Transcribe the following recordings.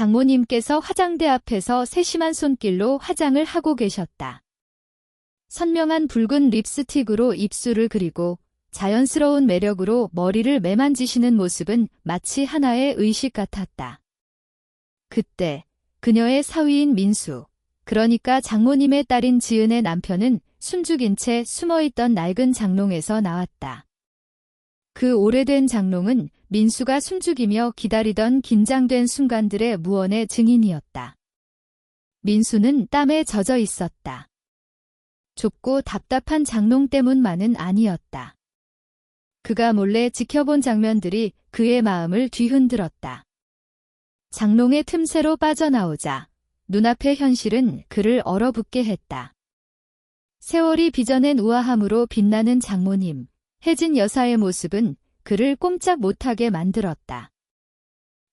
장모님께서 화장대 앞에서 세심한 손길로 화장을 하고 계셨다. 선명한 붉은 립스틱으로 입술을 그리고 자연스러운 매력으로 머리를 매만지시는 모습은 마치 하나의 의식 같았다. 그때 그녀의 사위인 민수, 그러니까 장모님의 딸인 지은의 남편은 숨죽인 채 숨어있던 낡은 장롱에서 나왔다. 그 오래된 장롱은 민수가 숨죽이며 기다리던 긴장된 순간들의 무언의 증인이었다. 민수는 땀에 젖어 있었다. 좁고 답답한 장롱 때문만은 아니었다. 그가 몰래 지켜본 장면들이 그의 마음을 뒤흔들었다. 장롱의 틈새로 빠져나오자 눈앞의 현실은 그를 얼어붙게 했다. 세월이 빚어낸 우아함으로 빛나는 장모님, 혜진 여사의 모습은 그를 꼼짝 못하게 만들었다.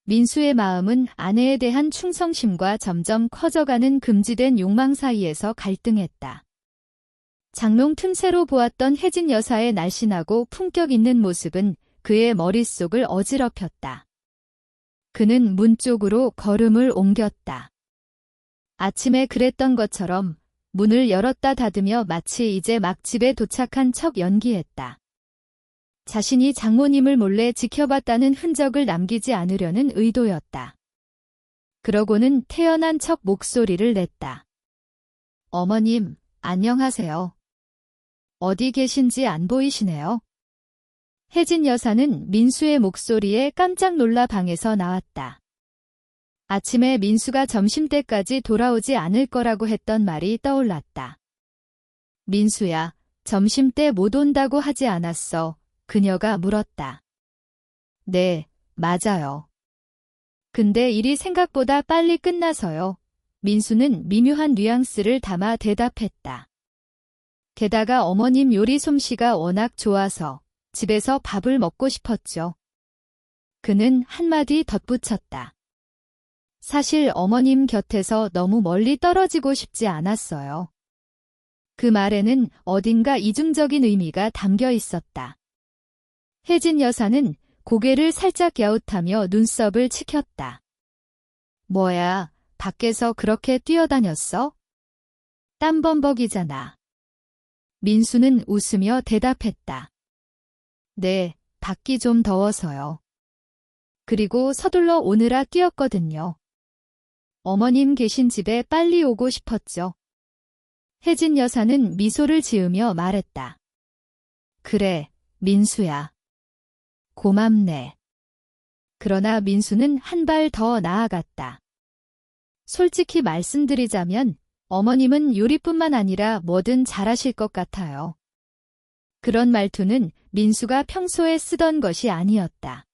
민수의 마음은 아내에 대한 충성심과 점점 커져가는 금지된 욕망 사이에서 갈등했다. 장롱 틈새로 보았던 혜진 여사의 날씬하고 품격 있는 모습은 그의 머릿속을 어지럽혔다. 그는 문 쪽으로 걸음을 옮겼다. 아침에 그랬던 것처럼 문을 열었다 닫으며 마치 이제 막 집에 도착한 척 연기했다. 자신이 장모님을 몰래 지켜봤다는 흔적을 남기지 않으려는 의도였다. 그러고는 태연한 척 목소리를 냈다. 어머님, 안녕하세요. 어디 계신지 안 보이시네요. 혜진 여사는 민수의 목소리에 깜짝 놀라 방에서 나왔다. 아침에 민수가 점심때까지 돌아오지 않을 거라고 했던 말이 떠올랐다. 민수야, 점심때 못 온다고 하지 않았어. 그녀가 물었다. 네, 맞아요. 근데 일이 생각보다 빨리 끝나서요. 민수는 미묘한 뉘앙스를 담아 대답했다. 게다가 어머님 요리 솜씨가 워낙 좋아서 집에서 밥을 먹고 싶었죠. 그는 한마디 덧붙였다. 사실 어머님 곁에서 너무 멀리 떨어지고 싶지 않았어요. 그 말에는 어딘가 이중적인 의미가 담겨 있었다. 혜진 여사는 고개를 살짝 갸웃하며 눈썹을 치켰다. 뭐야, 밖에서 그렇게 뛰어다녔어? 땀범벅이잖아. 민수는 웃으며 대답했다. 네, 밖이 좀 더워서요. 그리고 서둘러 오느라 뛰었거든요. 어머님 계신 집에 빨리 오고 싶었죠. 혜진 여사는 미소를 지으며 말했다. 그래, 민수야. 고맙네. 그러나 민수는 한 발 더 나아갔다. 솔직히 말씀드리자면 어머님은 요리뿐만 아니라 뭐든 잘하실 것 같아요. 그런 말투는 민수가 평소에 쓰던 것이 아니었다.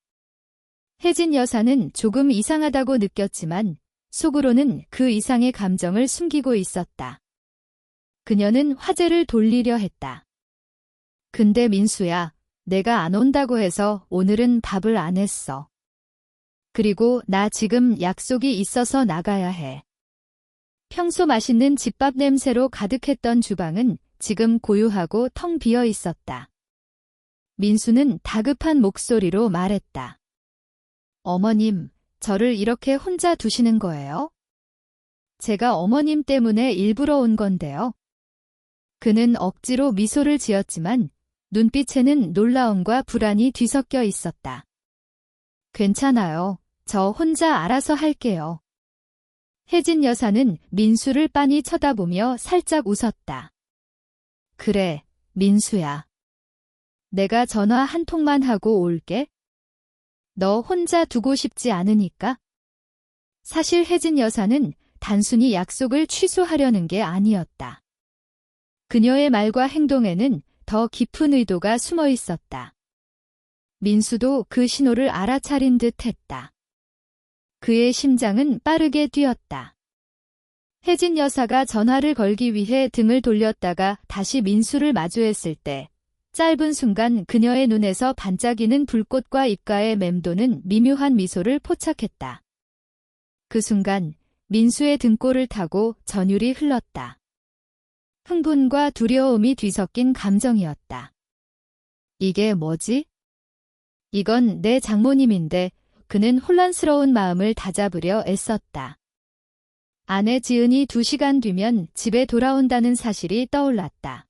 혜진 여사는 조금 이상하다고 느꼈지만 속으로는 그 이상의 감정을 숨기고 있었다. 그녀는 화제를 돌리려 했다. 근데 민수야, 내가 안 온다고 해서 오늘은 밥을 안 했어. 그리고 나 지금 약속이 있어서 나가야 해. 평소 맛있는 집밥 냄새로 가득했던 주방은 지금 고요하고 텅 비어 있었다. 민수는 다급한 목소리로 말했다. 어머님, 저를 이렇게 혼자 두시는 거예요? 제가 어머님 때문에 일부러 온 건데요. 그는 억지로 미소를 지었지만 눈빛에는 놀라움과 불안이 뒤섞여 있었다. 괜찮아요. 저 혼자 알아서 할게요. 혜진 여사는 민수를 빤히 쳐다보며 살짝 웃었다. 그래, 민수야. 내가 전화 한 통만 하고 올게. 너 혼자 두고 싶지 않으니까? 사실 혜진 여사는 단순히 약속을 취소하려는 게 아니었다. 그녀의 말과 행동에는 더 깊은 의도가 숨어 있었다. 민수도 그 신호를 알아차린 듯 했다. 그의 심장은 빠르게 뛰었다. 혜진 여사가 전화를 걸기 위해 등을 돌렸다가 다시 민수를 마주했을 때 짧은 순간 그녀의 눈에서 반짝이는 불꽃과 입가에 맴도는 미묘한 미소를 포착했다. 그 순간 민수의 등골을 타고 전율이 흘렀다. 흥분과 두려움이 뒤섞인 감정이었다. 이게 뭐지? 이건 내 장모님인데 그는 혼란스러운 마음을 다잡으려 애썼다. 아내 지은이 두 시간 뒤면 집에 돌아온다는 사실이 떠올랐다.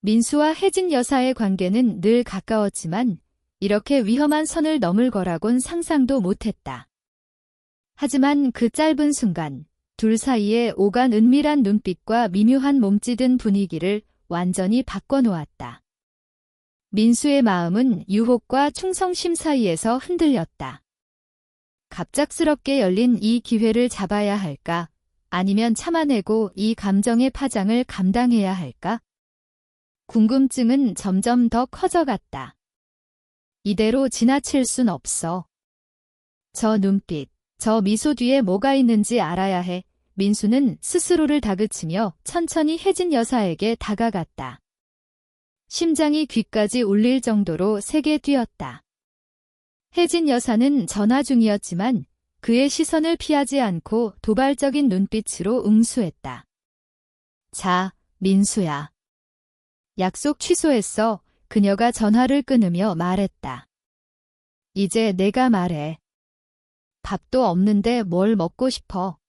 민수와 혜진 여사의 관계는 늘 가까웠지만 이렇게 위험한 선을 넘을 거라곤 상상도 못했다. 하지만 그 짧은 순간 둘 사이에 오간 은밀한 눈빛과 미묘한 몸짓은 분위기를 완전히 바꿔놓았다. 민수의 마음은 유혹과 충성심 사이에서 흔들렸다. 갑작스럽게 열린 이 기회를 잡아야 할까? 아니면 참아내고 이 감정의 파장을 감당해야 할까? 궁금증은 점점 더 커져갔다. 이대로 지나칠 순 없어. 저 눈빛, 저 미소 뒤에 뭐가 있는지 알아야 해. 민수는 스스로를 다그치며 천천히 혜진 여사에게 다가갔다. 심장이 귀까지 울릴 정도로 세게 뛰었다. 혜진 여사는 전화 중이었지만 그의 시선을 피하지 않고 도발적인 눈빛으로 응수했다. 자, 민수야. 약속 취소했어. 그녀가 전화를 끊으며 말했다. 이제 내가 말해. 밥도 없는데 뭘 먹고 싶어.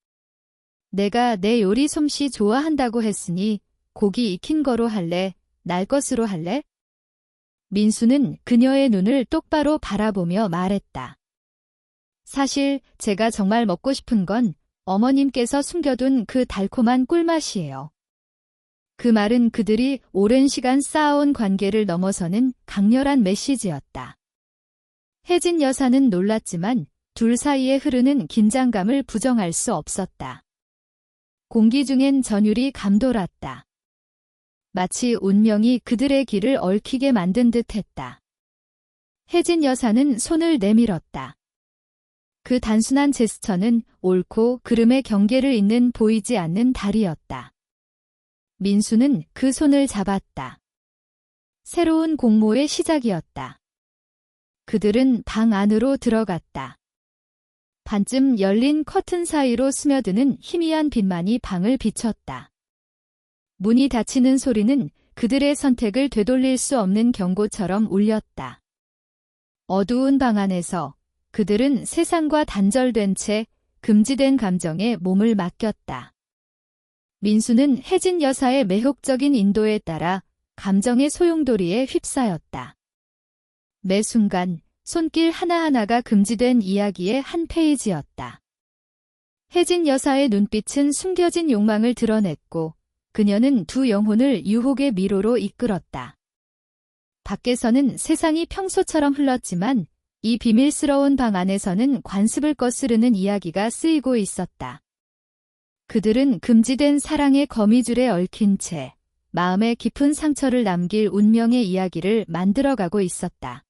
내가 내 요리 솜씨 좋아한다고 했으니 고기 익힌 거로 할래? 날 것으로 할래? 민수는 그녀의 눈을 똑바로 바라보며 말했다. 사실 제가 정말 먹고 싶은 건 어머님께서 숨겨둔 그 달콤한 꿀맛이에요. 그 말은 그들이 오랜 시간 쌓아온 관계를 넘어서는 강렬한 메시지였다. 혜진 여사는 놀랐지만 둘 사이에 흐르는 긴장감을 부정할 수 없었다. 공기 중엔 전율이 감돌았다. 마치 운명이 그들의 길을 얽히게 만든 듯 했다. 혜진 여사는 손을 내밀었다. 그 단순한 제스처는 옳고 그름의 경계를 잇는 보이지 않는 달이었다. 민수는 그 손을 잡았다. 새로운 공모의 시작이었다. 그들은 방 안으로 들어갔다. 반쯤 열린 커튼 사이로 스며드는 희미한 빛만이 방을 비췄다. 문이 닫히는 소리는 그들의 선택을 되돌릴 수 없는 경고처럼 울렸다. 어두운 방 안에서 그들은 세상과 단절된 채 금지된 감정에 몸을 맡겼다. 민수는 혜진 여사의 매혹적인 인도에 따라 감정의 소용돌이에 휩싸였다. 매 순간 손길 하나하나가 금지된 이야기의 한 페이지였다. 혜진 여사의 눈빛은 숨겨진 욕망을 드러냈고 그녀는 두 영혼을 유혹의 미로로 이끌었다. 밖에서는 세상이 평소처럼 흘렀지만 이 비밀스러운 방 안에서는 관습을 거스르는 이야기가 쓰이고 있었다. 그들은 금지된 사랑의 거미줄에 얽힌 채 마음에 깊은 상처를 남길 운명의 이야기를 만들어가고 있었다.